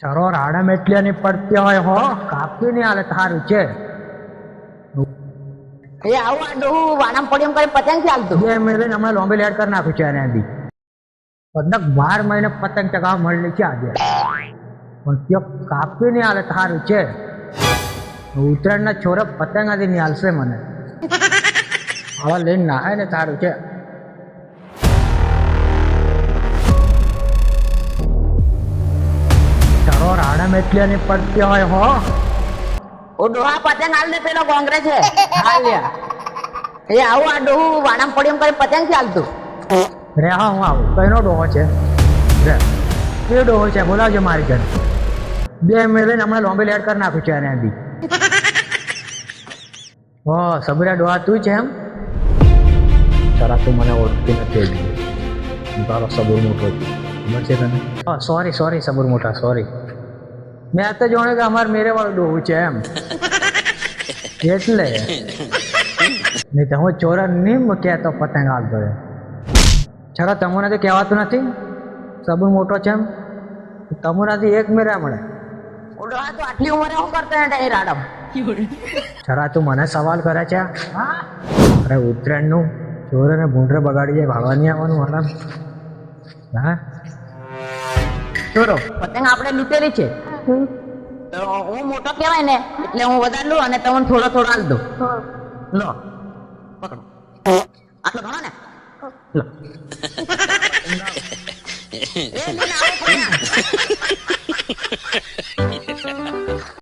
ચરો રાડમ એટલે ની પડતી હોય હો કાપી નહીં હાલે તારું છે. એ આવું આડું પડ્યું એમ કરી પતંગ ચાલતું એ મેલે હમણાં લોંબી લેડ કરી નાખ્યું છે એને બી પતંગ બાર મહિને પતંગ ચગાવવા મળેલી છે આજે. પણ ત્યાં કાપી નહીં હાલે તારું છે. ઉત્તરાયણના છોરા પતંગ આથી નહીં હાલશે મને. આવા લઈને નાહે ને તારું છે. ચરો મેટલીઓની એટલે ની પડતી હોય હો. ઓ ડોહા પતંગ હાલ દે પેલો કોંગ્રેસ છે. હાલ્યા એ આવું આ ડોહું વાણામ પડ્યું એમ પતંગથી ચાલતું રે હા હું આવું. કઈનો ડોહો છે? રે. કે ડોહો છે બોલાવજો મારી ઘર. બે મિનિટ હમણાં લોંબે લેડ કરી નાખ્યું છે એને બી. હો સબરા ડોહા તું છે એમ? જરા તું મને ઓળખતી નથી તારો સબુર મોટો છે. ખબર તને? હા સોરી સોરી સબુર મોટા સોરી મેં તો જાણ્યું કે અમારે મેરે વાળું ડોહું છે એમ. એટલે. નહીં તો હું ચોરા નહીં કહેતો પતંગ આવતો હોય છરા તમને તો કહેવાતું નથી. સબુ મોટો છે એમ. તમુનાથી એક મેરા મળે. તો આટલી ઉંમરે કરતો હે રાડમ? છરા તું મને સવાલ કરે છે? અરે ઉત્તરાયણનું ચોર અને ભૂંડરે બગાડી જાય ભાગવા નહીં આવવાનું મારા હા? ચોરો પતંગ આપણે લીધેલી છે. તો હું મોટો કહેવાય ને એટલે હું વધારે લઉં અને તમને થોડો થોડો હાલ દઉં. લો પકડો. આટલો ભણો ને? લો.